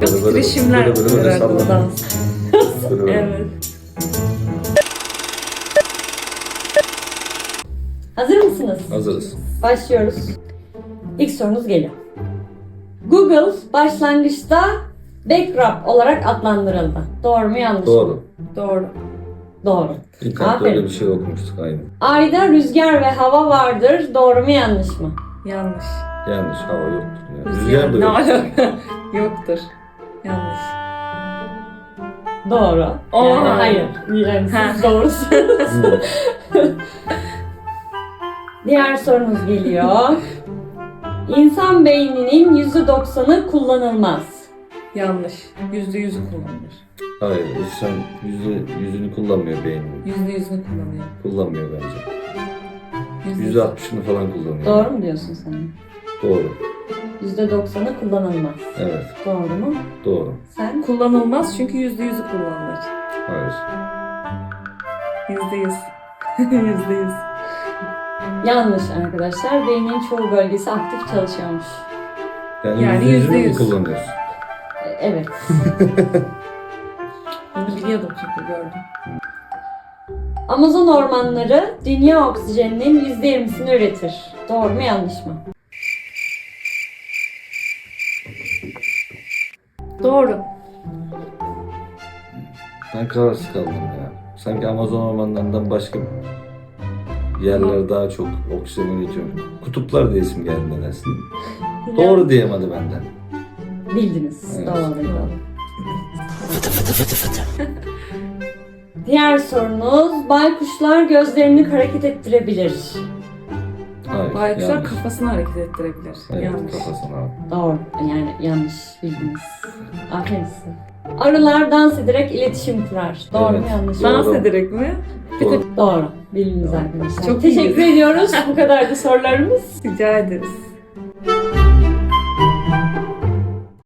Titreşimler herhalde o dans. Evet. Hazır mısınız? Hazırız. Başlıyoruz. İlk sorunuz geliyor. Google başlangıçta Backrub olarak adlandırıldı. Doğru mu yanlış mı? Doğru. Doğru. Doğru. İnternette Aferin. öyle bir şey okumuştuk aynı. Ayda rüzgar ve hava vardır. Doğru mu yanlış mı? Yanlış. Yanlış hava yoktur. Yani. Rüzgar da ne yok. alaka? Yoktur. Doğru. Aa. Yani hayır. Yani siz doğrusunuz. Diğer sorunuz geliyor. İnsan beyninin %90'ı kullanılmaz. Yanlış. Yüzde yüzü kullanılır. Hayır, insan yüzü, yüzünü kullanmıyor beynini. Yüzde yüzünü kullanıyor. Kullanmıyor bence. Yüzde Yüzde altmışını falan kullanıyor. Doğru mu diyorsun sen? Doğru. %90'ı kullanılmaz. Evet, Doğru mu? doğru. Sen? Kullanılmaz çünkü yüzde yüzü kullanılır. Hayır. Yüzde yüz. Yüzde yüz. Yanlış arkadaşlar. Beynin çoğu bölgesi aktif çalışıyormuş. Yani, Yani yüzde yüz. kullanıyorsun. E, Evet. Bunu biliyordum çünkü gördüm. Amazon ormanları dünya oksijeninin %20'sini üretir. Doğru mu yanlış mı? Doğru. Ben kararsız kaldım ya. Sanki Amazon ormanlarından başka yerler daha çok oksijen üretiyor. Kutuplar diye isim geldi nedense. Doğru diyemedi benden. Bildiniz. Evet. Doğru. doğru. Diğer sorunuz, baykuşlar gözlerini hareket ettirebilir. Hayır. Baykuşlar yanlış. kafasını hareket ettirebilir. Evet, Yanlış. kafasına al. Doğru. Yani yanlış bildiniz. Aferin size. Arılar dans ederek iletişim kurar. Doğru mu Evet. yanlış mı? Dans Doğru. ederek mi? Doğru. Doğru. Bildiniz Doğru. arkadaşlar. Çok Teşekkür iyiyiz. ediyoruz. Bu kadardı sorularımız. Rica ederiz.